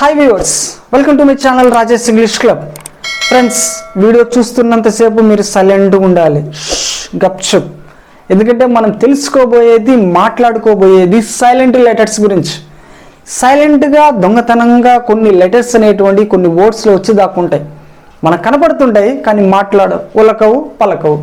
Hi viewers welcome to my channel Rajesh English club friends video చూస్తున్నంతసేపు మీరు సైలెంట్గా ఉండాలి. గప్చుప్ ఎందుకంటే మనం తెలుసుకోబోయేది మాట్లాడుకోబోయేది సైలెంట్ లెటర్స్ గురించి. సైలెంట్గా దొంగతనంగా కొన్ని లెటర్స్ అనేటువంటి కొన్ని వర్డ్స్లో వచ్చి దాక్కుంటాయి. మనకు కనపడుతుంటాయి కానీ మాట్లాడ ఉలకవు పలకవు.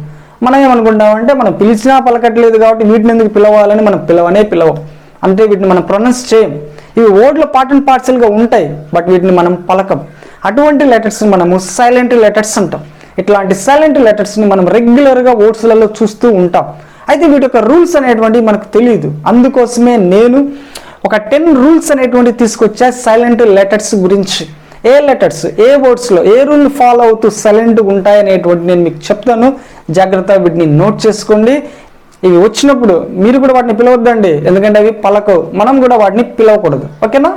మనం ఏమనుకుంటామంటే మనం పిలిచినా పలకట్లేదు కాబట్టి వీటిని ఎందుకు పిలవాలని మనం పిలవనే పిలవం. అంటే వీటిని మనం ప్రొనౌన్స్ చేయం ఇవి ఓడ్లు పార్ట్ అండ్ పార్సల్గా ఉంటాయి బట్ వీటిని మనం పలకం. అటువంటి లెటర్స్ మనము సైలెంట్ లెటర్స్ అంటాం. ఇట్లాంటి సైలెంట్ లెటర్స్ని మనం రెగ్యులర్గా ఓట్స్లలో చూస్తూ ఉంటాం. అయితే వీటి యొక్క రూల్స్ అనేటువంటివి మనకు తెలియదు. అందుకోసమే నేను ఒక టెన్ రూల్స్ అనేటువంటివి తీసుకొచ్చా సైలెంట్ లెటర్స్ గురించి. ఏ లెటర్స్ ఏ వర్డ్స్లో ఏ రూల్ ఫాలో అవుతూ సైలెంట్గా ఉంటాయనేటువంటి నేను మీకు చెప్తాను. జాగ్రత్తగా వీటిని నోట్ చేసుకోండి. ఇవి వచ్చినప్పుడు మీరు కూడా వాటిని పిలవద్దండి. ఎందుకంటే అవి పలకవు. మనం కూడా వాటిని పిలవకూడదు. ఓకేనా?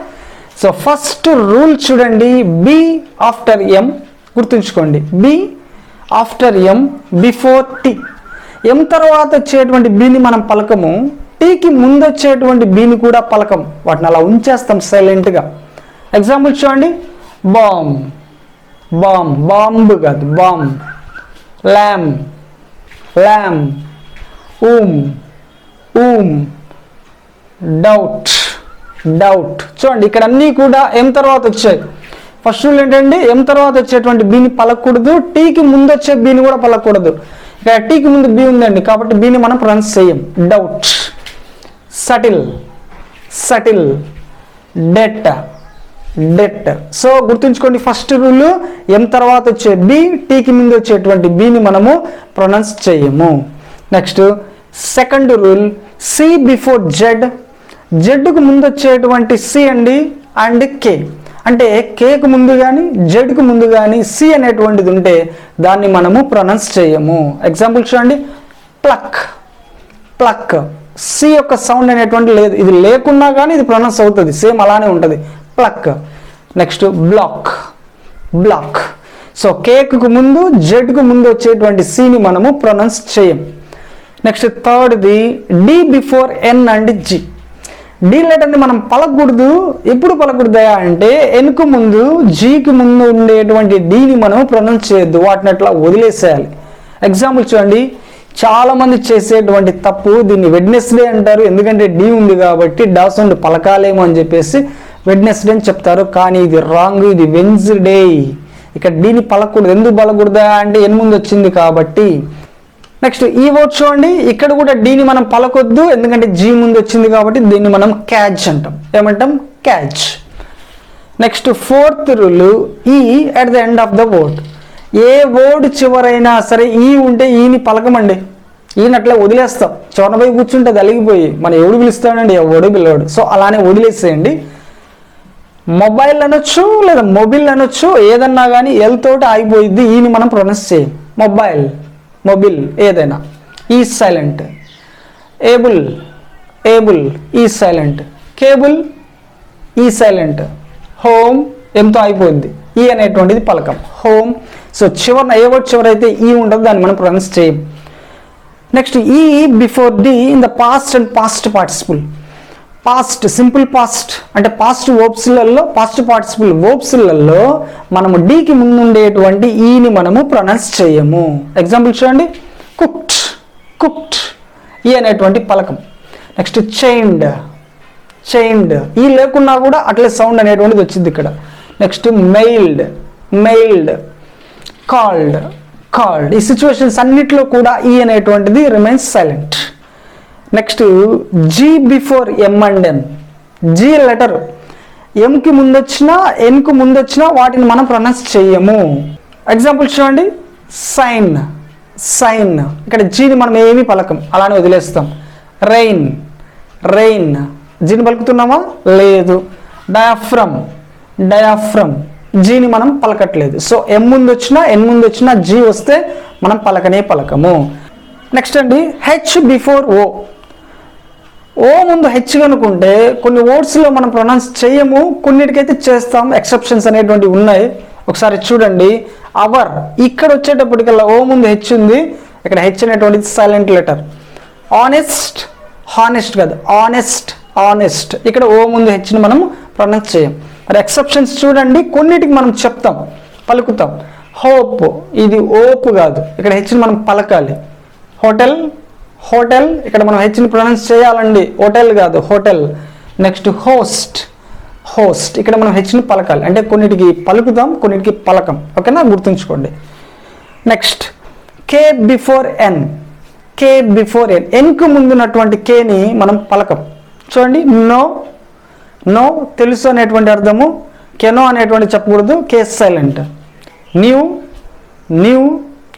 సో ఫస్ట్ రూల్ చూడండి. బి ఆఫ్టర్ ఎం గుర్తుంచుకోండి. B after M before T. M తర్వాత వచ్చేటువంటి బీని మనం పలకము. టీకి ముందు వచ్చేటువంటి బీని కూడా పలకం. వాటిని అలా ఉంచేస్తాం సైలెంట్గా. ఎగ్జాంపుల్ చూడండి. బాంబ్ బాంబ్ బాంబు కాదు. Bomb lamb lamb womb womb doubt doubt చూడండి ఇక్కడ అన్నీ కూడా ఎం తర్వాత వచ్చాయి. ఫస్ట్ రూల్ ఏంటండి ఎం తర్వాత వచ్చేటువంటి బీని పలకూడదు టీకి ముందు వచ్చే బీని కూడా పలకూడదు. ఇక్కడ టీకి ముందు బీ ఉందండి కాబట్టి బీని మనం ప్రొనౌన్స్ చేయం. Doubt subtle subtle debt debt so గుర్తుంచుకోండి ఫస్ట్ రూల్ ఎం తర్వాత వచ్చే బి టీకి ముందు వచ్చేటువంటి బీని మనము ప్రొనౌన్స్ చేయము. Next second rule C before Z జెడ్కు ముందు వచ్చేటువంటి సి అండి అండ్ కే అంటే కేకు ముందు కానీ జెడ్కు ముందు కానీ సి అనేటువంటిది ఉంటే దాన్ని మనము ప్రొనౌన్స్ చేయము. ఎగ్జాంపుల్ చూడండి. ప్లక్ ప్లక్ సి యొక్క సౌండ్ అనేటువంటి లేదు. ఇది లేకున్నా కానీ ఇది ప్రొనౌన్స్ అవుతుంది. సేమ్ అలానే ఉంటుంది. Pluck next block block so కేక్కు ముందు జెడ్కు ముందు వచ్చేటువంటి సిని మనము ప్రొనౌన్స్ చేయం. Next థర్డ్ది D before N and G. D లెటర్ని మనం పలకూడదు. ఎప్పుడు పలకూడదయా అంటే ఎన్కు ముందు జీకి ముందు ఉండేటువంటి డీని మనం ప్రొనౌన్స్ చేయొద్దు. వాటిని అట్లా వదిలేసేయాలి. ఎగ్జాంపుల్ చూడండి. చాలామంది చేసేటువంటి తప్పు దీన్ని వెడ్నెస్డే అంటారు. ఎందుకంటే డి ఉంది కాబట్టి డాసౌండ్ పలకాలేమో అని చెప్పేసి వెడ్నెస్డే అని చెప్తారు. కానీ ఇది రాంగ్ ఇది వెన్స్డే. ఇక్కడ డీని పలకూడదు. ఎందుకు పలకూడదా అంటే ఎన్ ముందు వచ్చింది కాబట్టి నెక్స్ట్ ఈ వర్డ్ చూడండి ఇక్కడ కూడా డీని మనం పలకొద్దు ఎందుకంటే జీ ముందు వచ్చింది కాబట్టి దీన్ని మనం క్యాచ్ అంటాం. ఏమంటాం? Catch. Next fourth rule E at the end of the word A word చివరైనా సరే ఈ ఉంటే ఈని పలకమండి. ఈయన అట్లా వదిలేస్తాం. చివరన పోయి కూర్చుంటే అది మనం ఎవడు పిలుస్తాడండి? ఎవడు పిలవాడు. సో అలానే వదిలేసేయండి. మొబైల్ అనొచ్చు లేదా మొబైల్ అనొచ్చు ఏదన్నా కానీ ఎల్ తోటి ఆగిపోయిద్ది ఈని మనం ప్రొనౌన్స్ చేయం. మొబైల్. మొబిల్ ఏదైనా E silent. Able able E silent. Cable E silent. Home ఎంతో అయిపోద్ది ఈ అనేటువంటిది పలకం. హోమ్. సో చివరిన ఏ వర్డ్ చివరైతే ఈ ఉండదు దాన్ని మనం ప్రొనౌన్స్ చేయం. Next E before D in the past and past participle. Past simple past అంటే పాస్ట్ ఓప్స్లలో పాస్ట్ పార్టిసిపుల్ ఓప్స్లలో మనము డీకి ముందుండేటువంటి ఈని మనము ప్రొనౌన్స్ చేయము. ఎగ్జాంపుల్ చూడండి. కుక్డ్ కుక్డ్ ఈ అనేటువంటి పలకం. నెక్స్ట్ చైన్డ్ చైన్డ్ ఈ లేకున్నా కూడా అట్లే సౌండ్ అనేటువంటిది వచ్చింది ఇక్కడ. Next mailed mailed called called ఈ సిచ్యువేషన్స్ అన్నిట్లో కూడా ఈ అనేటువంటిది remains silent next G before M and N G letter ఎంకి ముందొచ్చినా ఎన్కు ముందొచ్చినా వాటిని మనం ప్రొనౌన్స్ చేయము. ఎగ్జాంపుల్ చూడండి. సైన్ సైన్ ఇక్కడ జీని మనం ఏమీ పలకం. అలానే వదిలేస్తాం. రెయిన్ రెయిన్ జీని పలుకుతున్నామా? లేదు. డయాఫ్రమ్ డయాఫ్రమ్ జీని మనం పలకట్లేదు. సో ఎం ముందు వచ్చినా ఎన్ ముందు వచ్చినా జీ వస్తే మనం పలకనే పలకము. నెక్స్ట్ అండి. హెచ్ బిఫోర్ ఓ ఓ ముందు హెచ్ కనుకుంటే కొన్ని వర్డ్స్లో మనం ప్రొనౌన్స్ చేయము కొన్నిటికైతే చేస్తాం ఎక్సెప్షన్స్ అనేటువంటివి ఉన్నాయి. ఒకసారి చూడండి. అవర్ ఇక్కడ వచ్చేటప్పటికల్లా ఓ ముందు హెచ్ ఉంది. ఇక్కడ హెచ్ అనేటువంటిది సైలెంట్ లెటర్ ఆనెస్ట్ హానెస్ట్ కాదు. ఆనెస్ట్ ఆనెస్ట్ ఇక్కడ ఓ ముందు హెచ్ని మనం ప్రొనౌన్స్ చేయం. మరి ఎక్సెప్షన్స్ చూడండి. కొన్నిటికి మనం చెప్తాం పలుకుతాం. హోప్ ఇది ఓపు కాదు. ఇక్కడ హెచ్ని మనం పలకాలి. హోటల్ హోటల్ ఇక్కడ మనం హెచ్ని ప్రొనౌన్స్ చేయాలండి. హోటల్ కాదు హోటల్ నెక్స్ట్ హోస్ట్ హోస్ట్ ఇక్కడ మనం హెచ్ని పలకాలి. అంటే కొన్నిటికి పలుకుదాం కొన్నిటికి పలకం. ఓకేనా? గుర్తుంచుకోండి. Next K before N K before N ఎన్కు ముందున్నటువంటి కేని మనం పలకం. చూడండి నో నో తెలుసు అనేటువంటి అర్థము. కెనో అనేటువంటి చెప్పకూడదు. కే సైలెంట్ న్యూ న్యూ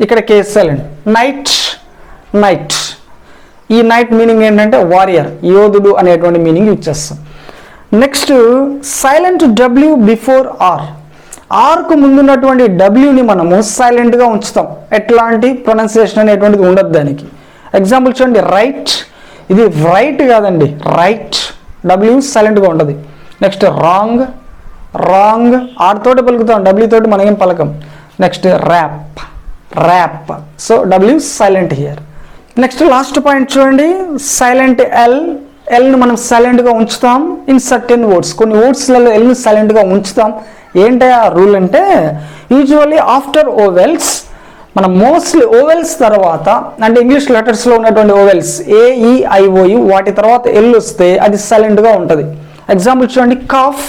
ఇక్కడ కే సైలెంట్ నైట్ నైట్ ఈ నైట్ మీనింగ్ ఏంటంటే వారియర్ యోధుడు అనేటువంటి మీనింగ్ యూజ్ చేస్తాం. Next silent W before R arc ముందున్నటువంటి డబ్ల్యూని మనము సైలెంట్గా ఉంచుతాం. ఎట్లాంటి? ప్రొనౌన్సియేషన్ అనేటువంటిది ఉండదు దానికి. ఎగ్జాంపుల్ చూడండి రైట్ ఇది రైట్ కాదండి. రైట్ డబ్ల్యూ సైలెంట్గా ఉండదు. నెక్స్ట్ రాంగ్ రాంగ్ ఆర్ తోటి పలుకుతాం. డబ్ల్యూ తోటి మనకేం పలకం? Next wrap wrap so W silent here next last point చూడండి. సైలెంట్ ఎల్ ఎల్ని మనం సైలెంట్గా ఉంచుతాం. ఇన్ సర్టెన్ వర్డ్స్ కొన్ని వర్డ్స్లలో ఎల్ని సైలెంట్గా ఉంచుతాం. ఏంటి ఆ రూల్ అంటే యూజువల్లీ ఆఫ్టర్ ఓవెల్స్ మనం మోస్ట్లీ ఓవెల్స్ తర్వాత అంటే ఇంగ్లీష్ లెటర్స్లో ఉన్నటువంటి ఓవెల్స్ ఏఈఐఓయు e, వాటి తర్వాత ఎల్ వస్తే అది సైలెంట్గా ఉంటుంది. ఎగ్జాంపుల్ చూడండి. కాఫ్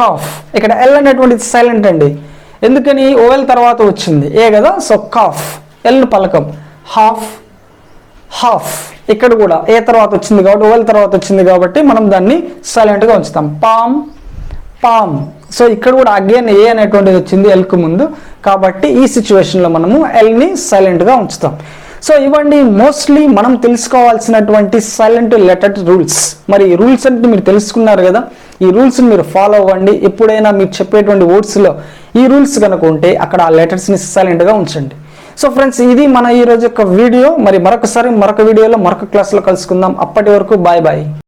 కాఫ్ ఇక్కడ ఎల్ అనేటువంటిది సైలెంట్ అండి. ఎందుకని? ఓవెల్ తర్వాత వచ్చింది. ఏ కదా? సో కాఫ్ ఎల్ పలకం. హాఫ్ హాఫ్ ఇక్కడ కూడా ఏ తర్వాత వచ్చింది కాబట్టి ఓల్ తర్వాత వచ్చింది కాబట్టి మనం దాన్ని సైలెంట్గా ఉంచుతాం. పామ్ పామ్ సో ఇక్కడ కూడా అగైన్ ఏ అనేటువంటిది వచ్చింది ఎల్కు ముందు. కాబట్టి ఈ సిచ్యువేషన్లో మనము ఎల్ని సైలెంట్గా ఉంచుతాం. సో ఇవ్వండి మోస్ట్లీ మనం తెలుసుకోవాల్సినటువంటి సైలెంట్ లెటర్ రూల్స్ మరి ఈ రూల్స్ అంటే మీరు తెలుసుకున్నారు కదా? ఈ రూల్స్ని మీరు ఫాలో అవ్వండి. ఎప్పుడైనా మీరు చెప్పేటువంటి వర్డ్స్లో ఈ రూల్స్ కనుక ఉంటే అక్కడ ఆ లెటర్స్ని సైలెంట్గా ఉంచండి. సో ఫ్రెండ్స్ ఇది మన ఈ రోజు యొక్క వీడియో. మరి మరొకసారి మరొక వీడియోలో మరొక క్లాస్లో కలుసుకుందాం. అప్పటి వరకు బాయ్ బాయ్.